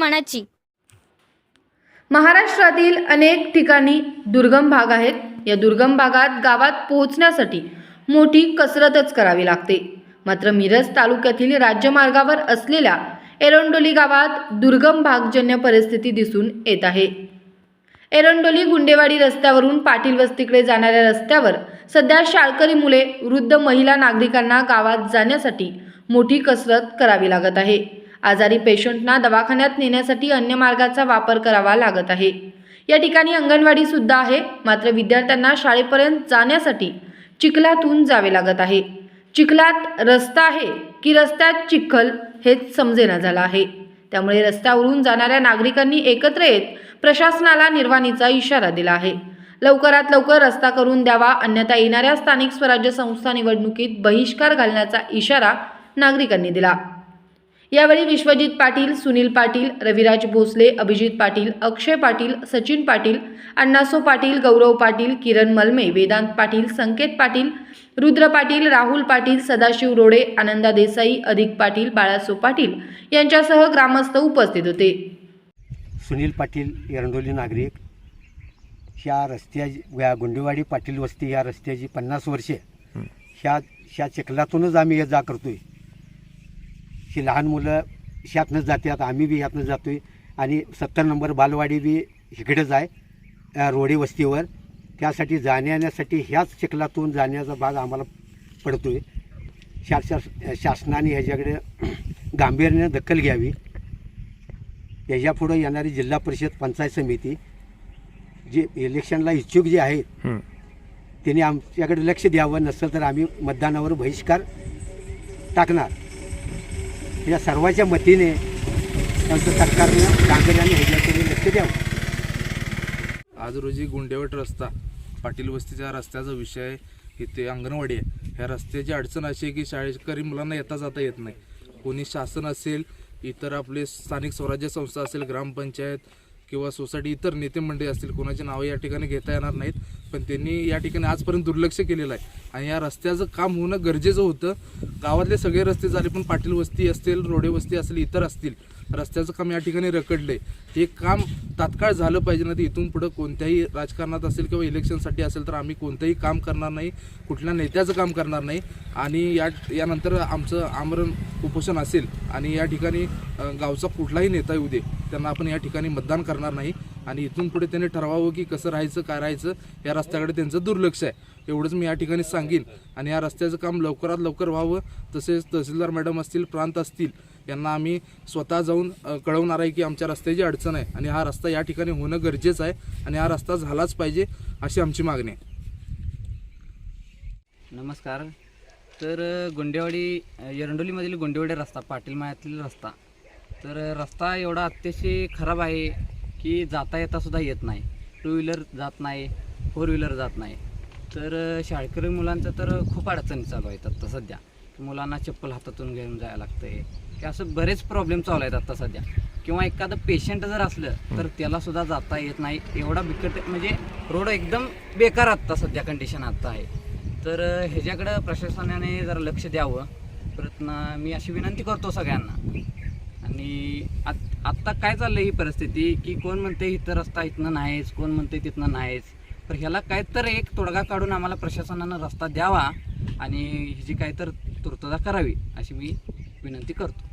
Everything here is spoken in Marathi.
मनाची. महाराष्ट्रातील अनेक ठिकाणी दुर्गम भाग आहेत. या दुर्गम भागात गावात पोहोचण्यासाठी मोठी कसरतच करावी लागते. मात्र मिरज तालुक्यातील राज्यमार्गावर असलेल्या एरंडोली गावात दुर्गम भागजन्य परिस्थिती दिसून येत आहे. एरंडोली गुंडेवाडी रस्त्यावरून पाटील वस्तीकडे जाणाऱ्या रस्त्यावर सध्या शाळकरी मुले वृद्ध महिला नागरिकांना गावात जाण्यासाठी मोठी कसरत करावी लागत आहे. आजारी पेशंटना दवाखान्यात नेण्यासाठी अन्य मार्गाचा वापर करावा लागत आहे. या ठिकाणी अंगणवाडी सुद्धा आहे. मात्र विद्यार्थ्यांना शाळेपर्यंत जाण्यासाठी चिखलातून जावे लागत आहे. चिखलात रस्ता आहे की रस्त्यात चिखल हेच समजेना झालं आहे. त्यामुळे रस्त्यावरून जाणाऱ्या नागरिकांनी एकत्र येत प्रशासनाला निर्वाणीचा इशारा दिला आहे. लवकरात लवकर रस्ता करून द्यावा अन्यथा येणाऱ्या स्थानिक स्वराज्य संस्था निवडणुकीत बहिष्कार घालण्याचा इशारा नागरिकांनी दिला. यावेळी विश्वजित पाटील सुनील पाटील रविराज भोसले अभिजित पाटील अक्षय पाटील सचिन पाटील अण्णासो पाटील गौरव पाटील किरण मलमे वेदांत पाटील संकेत पाटील रुद्र पाटील राहुल पाटील सदाशिव रोडे आनंदा देसाई अधिक पाटील बाळासो पाटील यांच्यासह ग्रामस्थ उपस्थित होते. सुनील पाटील एरंडोली नागरिक. ह्या रस्त्या या गुंडेवाडी पाटील वस्ती ह्या रस्त्याची पन्नास वर्षे. ह्या ह्या चिखलातूनच आम्ही ये जा करतोय. ही लहान मुलं ह्यातनंच जातात आम्ही बी ह्यातनं जातोय. आणि सत्तर नंबर बालवाडी बी इकडेच आहे रोडे वस्तीवर. त्यासाठी जाण्यासाठी ह्याच चिखलातून जाण्याचा भाग आम्हाला पडतोय. शास शासनाने ह्याच्याकडे गांभीर्याने दखल घ्यावी. याच्यापुढं येणारी जिल्हा परिषद पंचायत समिती जे इलेक्शनला इच्छुक जे आहेत त्यांनी आमच्याकडे लक्ष द्यावं नसेल तर आम्ही मतदानावर बहिष्कार टाकणार. या सर्वांच्या मतीने त्यांचं सरकारनं गांभीर्याने ह्याच्याकडे लक्ष द्यावं. आज रोजी गुंडेवट रस्ता पाटील वस्तीच्या रस्त्याचा विषय इथे अंगणवाडी आहे. ह्या रस्त्याची अडचण अशी आहे की शाळेकरी मुलांना येता जाता येत नाही. कोणी शासन असेल इतर आपले स्थानिक स्वराज्य संस्था असेल ग्रामपंचायत किंवा सोसायटी इतर नेते मंडळी असतील कोणाची नावं या ठिकाणी घेता येणार नाहीत पण त्यांनी या ठिकाणी आजपर्यंत दुर्लक्ष केलेलं आहे. आणि या रस्त्याचं काम होणं गरजेचं होतं. गावातले सगळे रस्ते झाले पण पाटील वस्ती असतील रोडे वस्ती असेल इतर असतील रस्त्याचं काम या ठिकाणी रखडलंय. हे काम तात्काळ झालं पाहिजे ना तर इथून पुढं कोणत्याही राजकारणात असेल किंवा इलेक्शनसाठी असेल तर आम्ही कोणतंही काम करणार नाही कुठल्या नेत्याचं काम करणार नाही. आणि या यानंतर आमचं आमरण उपोषण असेल आणि या ठिकाणी गावचा कुठलाही नेता येऊ दे त्यांना आपण या ठिकाणी मतदान करणार नाही. आणि इथून पुढे त्यांनी ठरवावं की कसं राहायचं काय राहायचं या रस्त्याकडे त्यांचं दुर्लक्ष आहे. एवढंच मी या ठिकाणी सांगेन. आणि या रस्त्याचं काम लवकरात लवकर व्हावं. तसेच तहसीलदार मॅडम असतील प्रांत असतील यांना आम्ही स्वतः जाऊन कळवणार आहे की आमच्या रस्त्याची अडचण आहे. आणि हा रस्ता या ठिकाणी होणं गरजेचं आहे. आणि हा रस्ता झालाच पाहिजे अशी आमची मागणी आहे. नमस्कार. तर गोंडेवाडी गुंडेवाडी एरंडोलीमधील गोंडेवाडी रस्ता पाटील मायातील रस्ता. तर रस्ता एवढा अतिशय खराब आहे. की जाता येता सुद्धा येत नाही. टू व्हीलर जात नाही फोर व्हीलर जात नाही. तर शाळकरी मुलांचं तर खूप अडचणी चालू आहेत आत्ता सध्या. मुलांना चप्पल हातातून घेऊन जायला लागतंय. की असं बरेच प्रॉब्लेम चालू आहेत आत्ता सध्या. किंवा एखादं पेशंट जर असलं तर त्याला सुद्धा जाता येत नाही. एवढा बिकट म्हणजे रोड एकदम बेकार आत्ता सध्या कंडिशन आत्ता आहे. तर ह्याच्याकडं प्रशासनाने जरा लक्ष द्यावं. परत मी अशी विनंती करतो सगळ्यांना. आत्ता काय चाललं ही परिस्थिती? की कोण म्हणते इथं रस्ता इथनं नाहीच कोण म्हणते तिथनं नाहीच? तर ह्याला काय तर एक तोडगा काढून आम्हाला प्रशासनानं रस्ता द्यावा आणि ह्याची काय तर तुर्तता करावी अशी मी विनंती करतो.